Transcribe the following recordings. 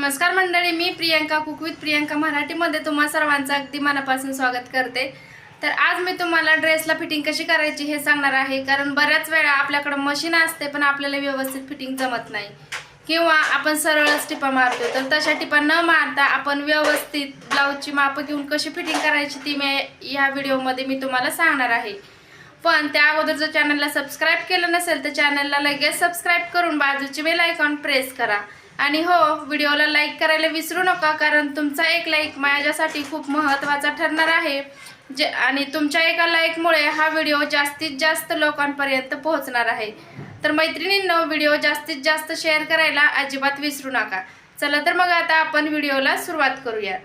नमस्कार मंडळी मी प्रियंका कुक विथ प्रियंका मराठीमध्ये तुम्हा सर्वांचं अगदी मनापासून स्वागत करते. तर आज मी तुम्हाला ड्रेसला फिटिंग कशी करायची हे सांगणार आहे. कारण बऱ्याच वेळा आपल्याकडं मशीन असते पण आपल्याला व्यवस्थित फिटिंग जमत नाही. किंवा आपण सरळच टिपा मारतो. तर तशा टिपा न मारता आपण व्यवस्थित ब्लाऊजची मापं घेऊन कशी फिटिंग करायची ती मी या व्हिडिओमध्ये मी तुम्हाला सांगणार आहे. पण त्या अगोदर जर चॅनलला सबस्क्राईब केलं नसेल तर चॅनलला लगेच सबस्क्राईब करून बाजूची बेल आयकॉन प्रेस करा. आणि हो व्हिडिओला लाईक करायला विसरू नका कारण तुमचा एक लाईक माझ्यासाठी खूप महत्त्वाचा ठरणार आहे. जे आणि तुमच्या एका लाईकमुळे हा व्हिडिओ जास्तीत जास्त लोकांपर्यंत पोहोचणार आहे. तर मैत्रिणींनो व्हिडिओ जास्तीत जास्त शेअर करायला अजिबात विसरू नका. चला तर मग आता आपण व्हिडिओला सुरुवात करूया.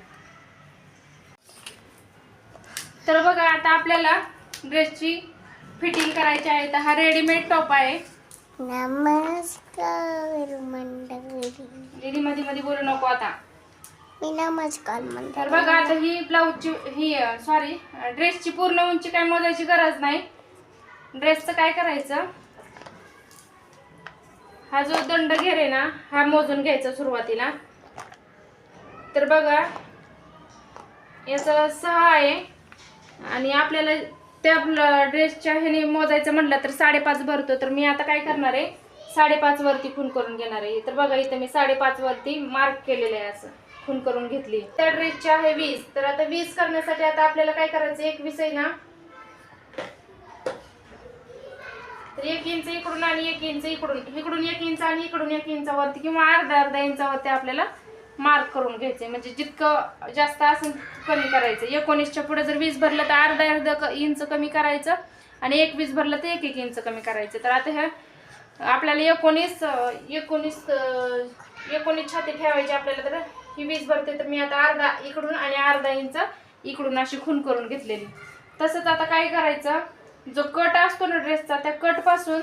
तर बघा आता आपल्याला ड्रेसची फिटिंग करायची आहे. तर हा रेडीमेड टॉप आहे. नमस्कार मंडळी. दीदी मध्ये मध्ये बोलू नको आता. मी नमस्कार तर बघा आता ही ब्लाऊजची ही सॉरी ड्रेसची पूर्ण उंची काय मोजायची गरज नाही. ड्रेसचं काय करायचं? हा जो दंड घेर आहे ना हा मोजून घ्यायचा सुरुवातीला. तर बघा याचं सहा आहे आणि आपल्याला त्या ड्रेसच्या ह्याने मोजायचं म्हटलं तर साडेपाच भरतो. तर मी आता काय करणार आहे? साडेपाच वरती खून करून घेणार आहे. तर बघा इथं मी साडेपाच वरती मार्क केलेलं आहे असं. खून करून घेतली. त्या ड्रेसची आहे वीस. तर आता वीस करण्यासाठी आता आपल्याला काय करायचं? एक वीस आहे ना? तर एक इंच इकडून आणि एक इंच इकडून. इकडून एक इंच आणि इकडून एक इंचावरती किंवा अर्धा अर्धा इंचावरती आपल्याला मार्क करून घ्यायचे. म्हणजे जितकं जास्त असेल कमी करायचं. एकोणीसच्या पुढे जर वीस भरलं तर अर्धा अर्धा इंच कमी करायचं आणि एक वीस भरलं तर एक एक इंच कमी करायचं. तर आता ह्या आपल्याला एकोणीस एकोणीस एकोणीस छाती ठेवायची आपल्याला तर ही वीस भरते तर मी आता अर्धा इकडून आणि अर्धा इंच इकडून अशी खून करून घेतलेली. तसंच आता काय करायचं? जो कट असतो ना ड्रेसचा त्या कटपासून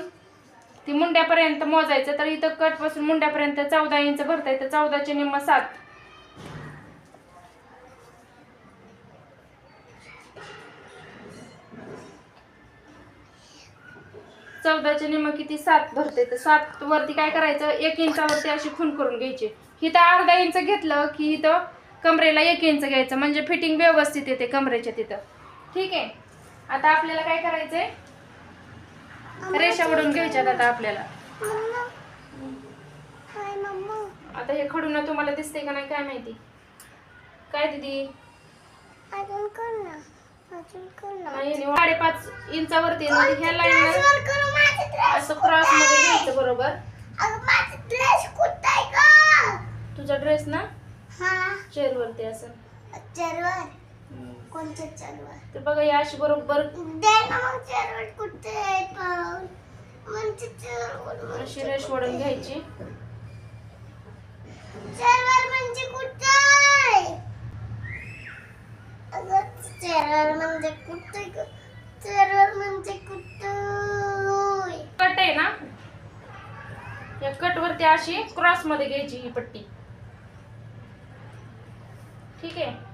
ती मुंड्यापर्यंत मोजायचं तर इथं कटपासून मुंड्यापर्यंत चौदा इंच भरता येतं चौदाचे निम्म सात. चौदाचे निम्म किती? सात भरते तर सात वरती काय करायचं? एक इंचावरती अशी खून करून घ्यायची. इथं अर्धा इंच घेतलं की इथं कमरेला एक इंच घ्यायचं म्हणजे फिटिंग व्यवस्थित येते कमरेच्या तिथं. ठीक आहे? आता आपल्याला काय करायचंय? रेषा ओढून घ्यायच्यात आता आपल्याला. आता हे खडून तुम्हाला दिसते का नाही काय माहिती? काय दिदी? साडेपाच इंचावरती ह्या लाईन असं क्रॉसमध्ये घ्यायचं बरोबर. तुझा ड्रेस ना? हा. चेअर वरती असं. चरवर कोणत्या चरवर तर बघा या अशी बरोबर दे ना मग कुठे आहे म्हणजे चरवर अशी रेष ओढून घ्यायची. म्हणजे कुठे आहे? अगं चरवर म्हणजे कुठे म्हणजे कुठे कट आहे ना? या कट वरती अशी क्रॉसमध्ये घ्यायची ही पट्टी. ठीक आहे?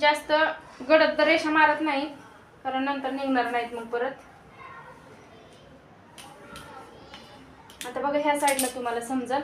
जास्त गडद तर रेषा मारत नाही कारण नंतर निघणार नाहीत मग परत. आता बघा ह्या साईडला तुम्हाला समजा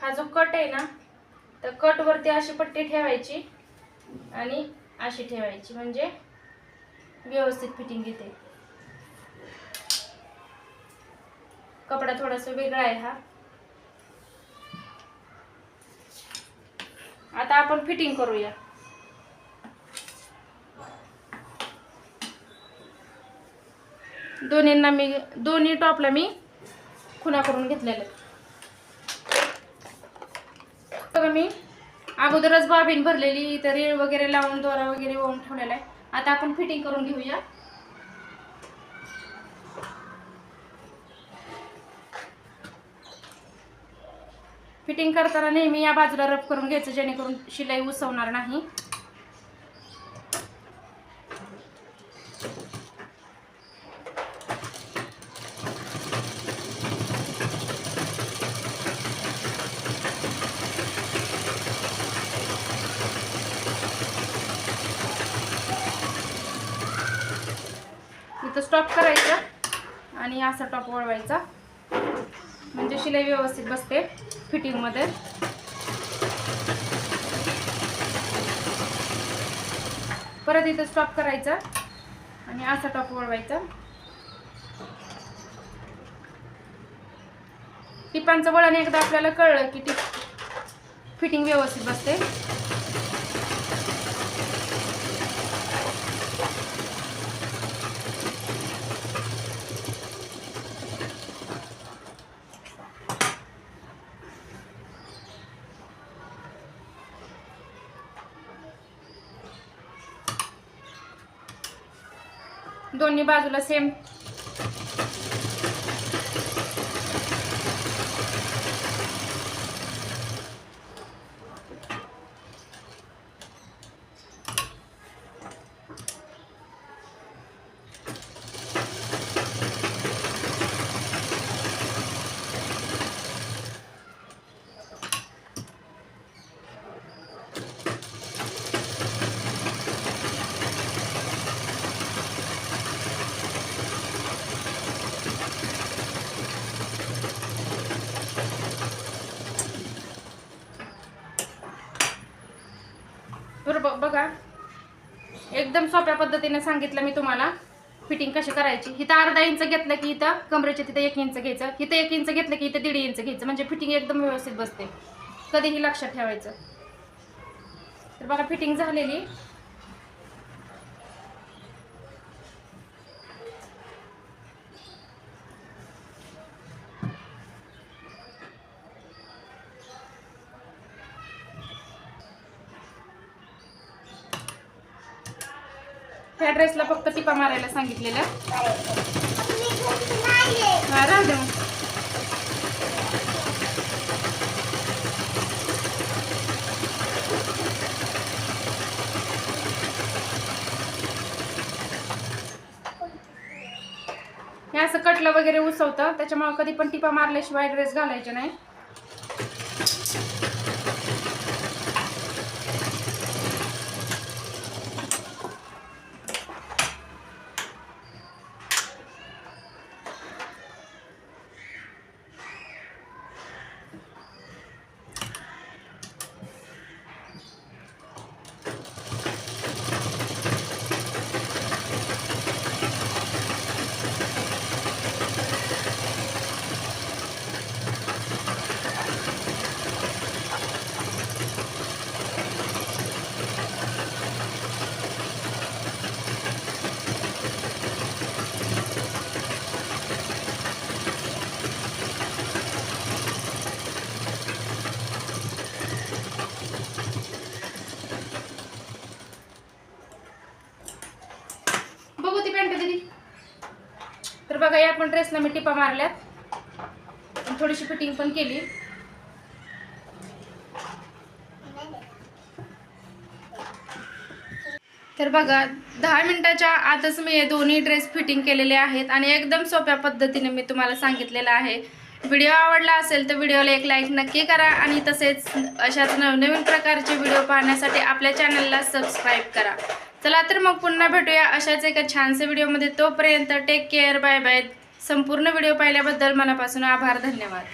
हा जो कट आहे ना तर कटवरती अशी पट्टी ठेवायची आणि अशी ठेवायची म्हणजे व्यवस्थित फिटिंग येते. कपडा थोडासा वेगळा आहे हा. आता आपण फिटिंग करूया. दोन्हींना मी दोन्ही टॉपला मी खुणा करून घेतलेल्या आहेत. बघा मी. अगोदरच बाबीन भरलेली इथं रेळ वगैरे लावून दोरा वगैरे वाहून ठेवलेला आहे. आता आपण फिटिंग करून घेऊया. फिटिंग करताना नेहमी या बाजूला रफ करून घ्यायचं जेणेकरून शिलाई उसवणार नाही. स्टॉप करायचं आणि असा टॉप वळवायचा. म्हणजे शिलाई व्यवस्थित बसते फिटिंगमध्ये. परत इथं स्टॉप करायचा आणि असा टॉप वळवायचा. टिपांचं वळण एकदा आपल्याला कळलं की टिप फिटिंग व्यवस्थित बसते. दोन्ही बाजूला सेम बरोबर बघा एकदम सोप्या पद्धतीने सांगितलं मी तुम्हाला. फिटिंग कशी करायची? इथं अर्धा इंच घेतलं की इथं कमरेच्या तिथं एक इंच घ्यायचं. इथं एक इंच घेतलं की इथं दीड इंच घ्यायचं. म्हणजे फिटिंग एकदम व्यवस्थित बसते. कधीही लक्षात ठेवायचं. तर बघा फिटिंग झालेली. ह्या ड्रेसला फक्त टिपा मारायला सांगितलेल्या हा, राहू दे मग. हे असं कटलं वगैरे उसवतं त्याच्यामुळे कधी पण टिपा मारल्याशिवाय ड्रेस घालायचे नाही बघू ती पॅन्ट दिदी तर बघा या पण ड्रेसला मी टिपा मारल्यात. थोडीशी फिटिंग पण केली. तर बघा दहा मिनिटाच्या आतच मी हे दोन्ही ड्रेस फिटिंग केलेले आहेत आणि एकदम सोप्या पद्धतीने मी तुम्हाला सांगितलेलं आहे. व्हिडिओ आवडला असेल तर व्हिडिओला एक लाईक नक्की करा आणि तसेच अशाच नवनवीन प्रकारचे व्हिडिओ पाहण्यासाठी आपल्या चॅनलला सबस्क्राईब करा. चला तर मग पुन्हा भेटूया अशाच एका छानसे व्हिडिओमध्ये. तोपर्यंत टेक केअर बाय बाय संपूर्ण व्हिडिओ पाहिल्याबद्दल मनापासून आभार धन्यवाद.